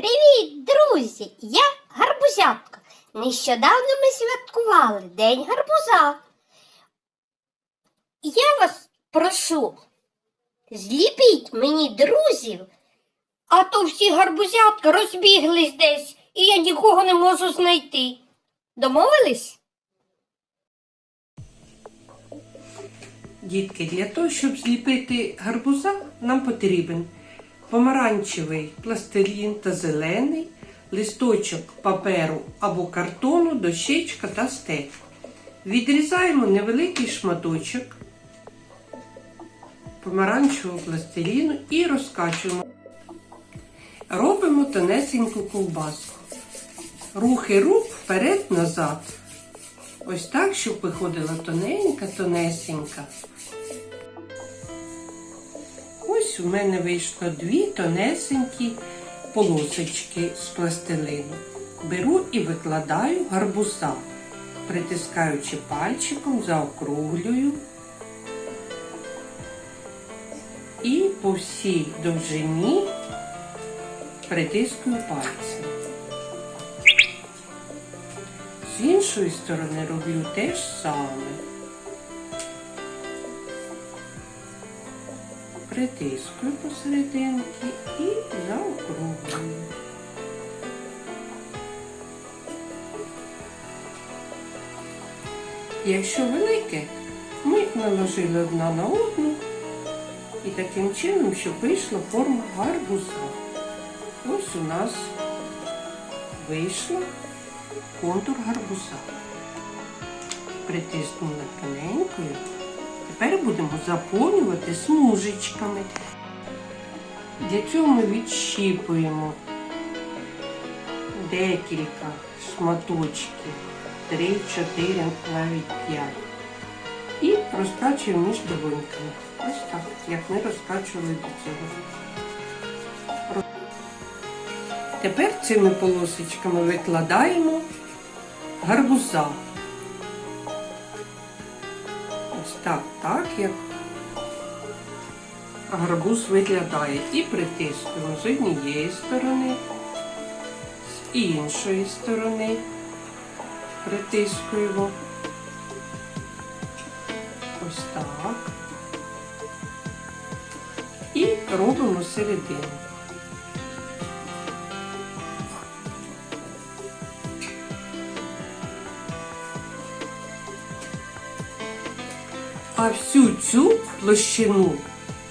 Привіт, друзі! Я гарбузятка. Нещодавно ми святкували День гарбуза. Я вас прошу, зліпіть мені друзів, а то всі гарбузятка розбіглись десь, і я нікого не можу знайти. Домовились? Дітки, для того, щоб зліпити гарбуза, нам потрібен помаранчевий пластилін та зелений, листочок паперу або картону, дощечка та стек. Відрізаємо невеликий шматочок помаранчевого пластиліну і розкачуємо. Робимо тонесеньку ковбаску. Рухи рук вперед-назад. Ось так, щоб виходила тоненька, тонесенька. Ось у мене вийшло дві тонесенькі полосочки з пластилину. Беру і викладаю гарбуза, притискаючи пальчиком, заокруглюю. І по всій довжині притискую пальцем. З іншої сторони роблю те ж саме. Притискую посерединки і заокруглюю. Якщо велике, ми наложили одна на одну і таким чином, щоб вийшла форма гарбуза. Ось у нас вийшла контур гарбуза. Притиснули тоненькою. Тепер будемо заповнювати смужечками. Для цього ми відщіпуємо декілька шматочків, 3, 4, навіть 5. І розкачуємо між долоньками. Ось так, як ми розкачували до цього. Тепер цими полосочками викладаємо гарбуза. Так, так, як гарбуз виглядає. І притискуємо з однієї сторони, з іншої сторони притискуємо. Ось так. І робимо середину. А всю цю площину,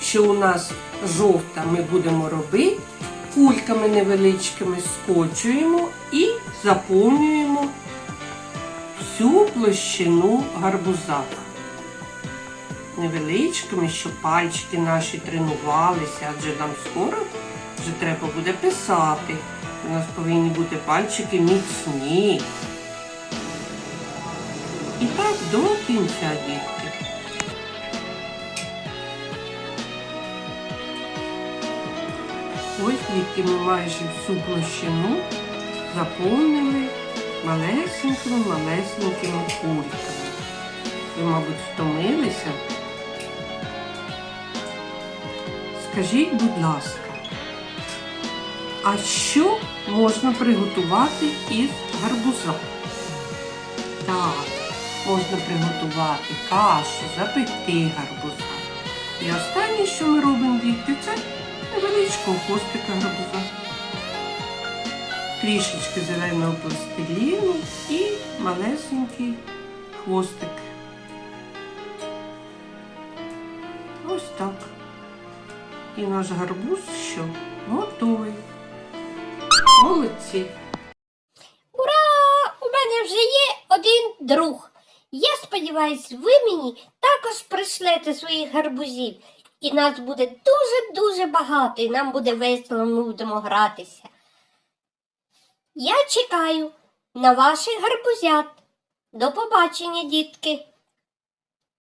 що у нас жовта, ми будемо робити, кульками невеличкими скочуємо і заповнюємо всю площину гарбуза. Невеличкими, щоб пальчики наші тренувалися, адже нам скоро вже треба буде писати. У нас повинні бути пальчики міцні. І так до кінця дітки. Ось дітки ми майже всю площину заповнили малесенькими, малесенькими кульками. Ви, мабуть, втомилися. Скажіть, будь ласка, а що можна приготувати із гарбуза? Так, можна приготувати кашу, запекти гарбуза. І останнє, що ми робимо, дітки, це невеличкого хвостика гарбуза. Трішечки зеленого пластиліну і малесенький хвостик. Ось так. І наш гарбуз що? Готовий. Молодці. Ура! У мене вже є один друг. Я сподіваюся, ви мені також пришлете своїх гарбузів. І нас буде дуже-дуже багато, і нам буде весело, ми будемо гратися. Я чекаю на ваших гарбузят. До побачення, дітки!